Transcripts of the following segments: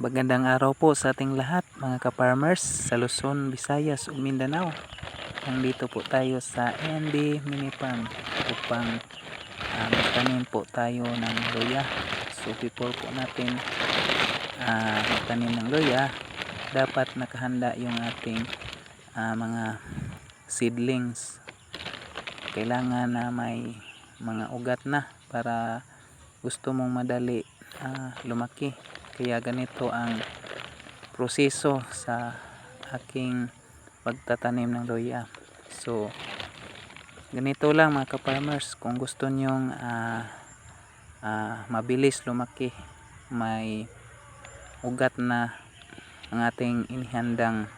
Magandang araw po sa ating lahat mga ka-farmers sa Luzon, Visayas ug Mindanao. Nandito po tayo sa NB Mini Farm upang uh, magtanim po tayo ng loya. So before po natin uh, magtanim ng loya, dapat nakahanda yung ating ah, mga seedlings. Kailangan na may mga ugat na para gusto mong madali ah, lumaki kaya ganito ang proseso sa aking pagtatanim ng loya so ganito lang mga ka-farmers. Kung gusto nyong ah, ah, mabilis lumaki may ugat na ang ating inihandang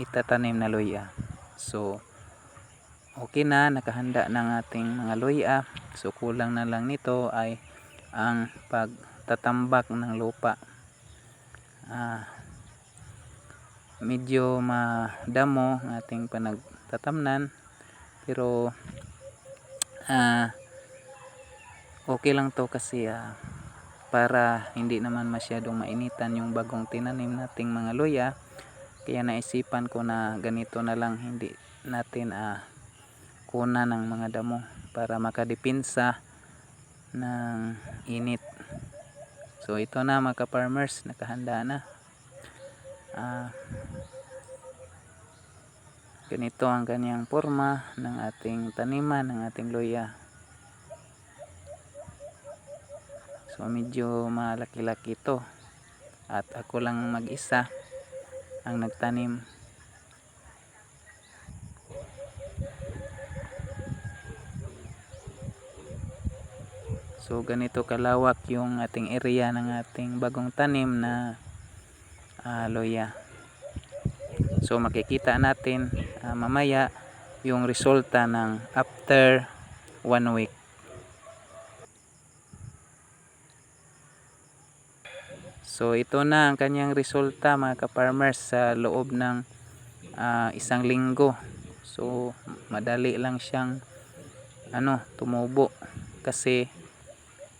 itatanim na loya so okay na nakahanda ng ating mga loya so kulang na lang nito ay ang pagtatambak ng lupa. Ah, medyo madamo ang ating panagtatamnan pero ah, okay lang to kasi ah, para hindi naman masyadong mainitan yung bagong tinanim nating mga luya kaya naisipan ko na ganito na lang hindi natin ah, kuna ng mga damo para makadipinsa ng init so ito na mga ka-farmers nakahanda na. Ah, ganito ang kanyang forma ng ating taniman ng ating luya. So medyo malaki-laki ito. At ako lang mag-isa ang nagtanim So ganito kalawak yung ating area ng ating bagong tanim na ah, loya. So makikita natin ah, mamaya yung resulta ng after one week. So ito na ang kanyang resulta mga ka-farmers sa loob ng ah, isang linggo. So madali lang siyang ano tumubo kasi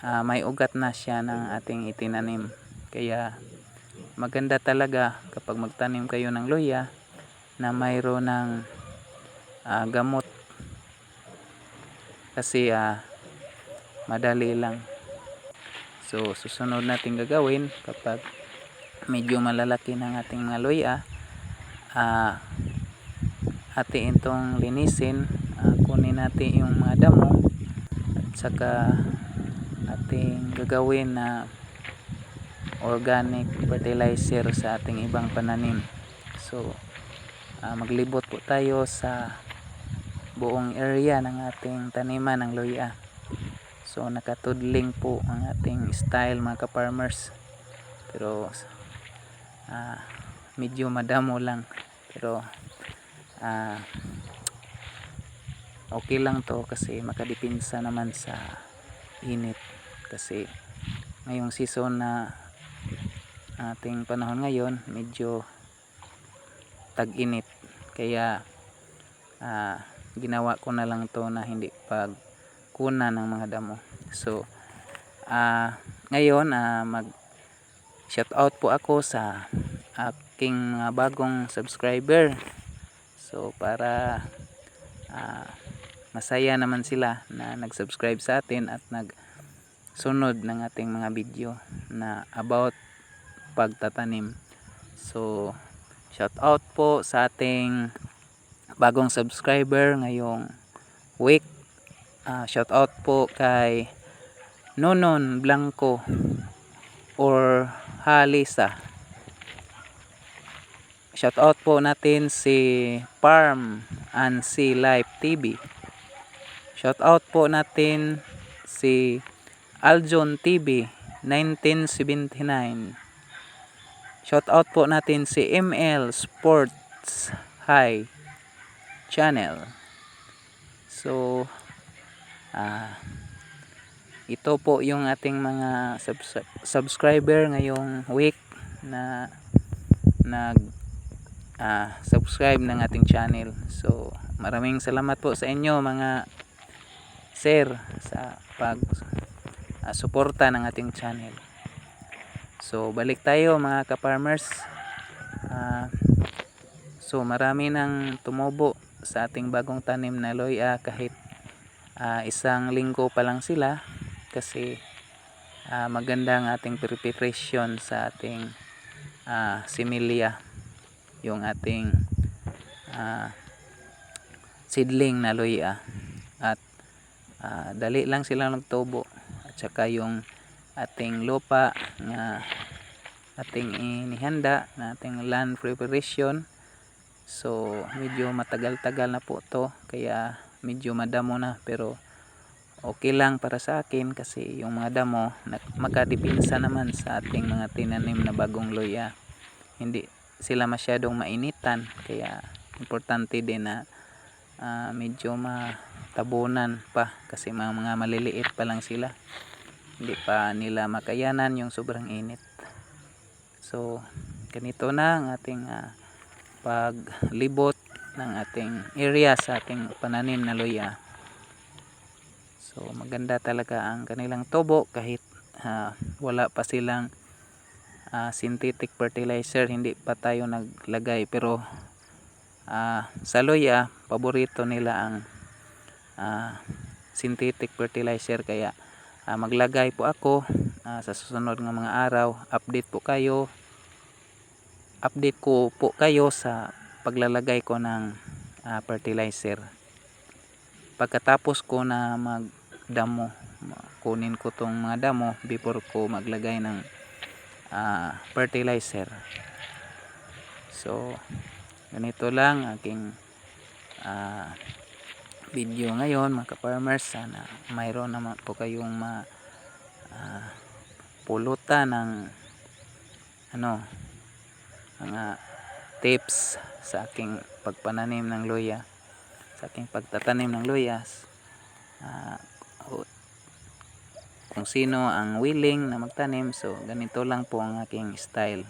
ah, may ugat na siya ng ating itinanim. Kaya maganda talaga kapag magtanim kayo ng luya na mayroon ng ah, gamot kasi ah, madali lang so susunod natin gagawin kapag medyo malalaki ng ating mga luya ah, atiin tong linisin ah, kunin natin yung mga damo at saka ating gagawin na organic fertilizer sa ating ibang pananim. So ah, maglibot po tayo sa buong area ng ating taniman ng luya. So nakatudling po ang ating style mga ka-farmers. Pero ah, medyo madamo lang. Pero ah, okay lang to kasi makadipinsa naman sa init kasi ngayong season na ating panahon ngayon medyo tag-init. Kaya ah, ginawa ko na lang to na hindi pag kuna ng mga damo. So ah, ngayon ah, mag shout out po ako sa aking mga bagong subscriber. So para ah, masaya naman sila na nag-subscribe sa atin at nag sunod ng ating mga video na about pagtatanim. So shout out po sa ating bagong subscriber ngayong week. Ah, shout out po kay Nonon Blanco or Halisa. Shout out po natin si Farm and Sea Life TV shout out po natin si Aljon TV 1979 shout out po natin si ML Sports High channel. So ah ito po yung ating mga subs- subscriber ngayong week na nag ah, subscribe ng ating channel. So maraming salamat po sa inyo mga sir sa pag ah, suporta ng ating channel. So balik tayo mga ka-farmers. Ah, so marami nang tumubo sa ating bagong tanim na loya kahit ah, isang linggo pa lang sila kasi ah, maganda ang ating preparation sa ating ah, similya yung ating ah, seedling na loya. At ah, dali lang silang nagtubo at saka yung ating lupa nga ating inihanda na ating land preparation. So medyo matagal-tagal na po to kaya medyo madamo na. Pero okay lang para sa akin kasi yung mga damo makadipinsa naman sa ating mga tinanim na bagong loya hindi sila masyadong mainitan kaya importante din na ah, medyo matabunan pa kasi mga, mga maliliit pa lang sila. Hindi pa nila makayanan yung sobrang init. So ganito na ang ating ah, paglibot ng ating area sa ating pananim na loya so maganda talaga ang kanilang tubo kahit ah, wala pa silang ah, synthetic fertilizer. Hindi pa tayo naglagay. Pero ah, sa loya paborito nila ang ah, synthetic fertilizer. Kaya ah, maglagay po ako ah, sa susunod ng mga araw. Update po kayo. Update ko po kayo sa paglalagay ko ng ah, fertilizer. Pagkatapos ko na magdamo ma- kunin ko tong mga damo before ko maglagay ng ah, fertilizer. So ganito lang aking ah, video ngayon mga ka-farmers. Sana mayroon naman po kayong ma ah, pulutan ng ano mga tips sa aking pagpananim ng luya sa aking pagtatanim ng luyas. O- kung sino ang willing na magtanim so ganito lang po ang aking style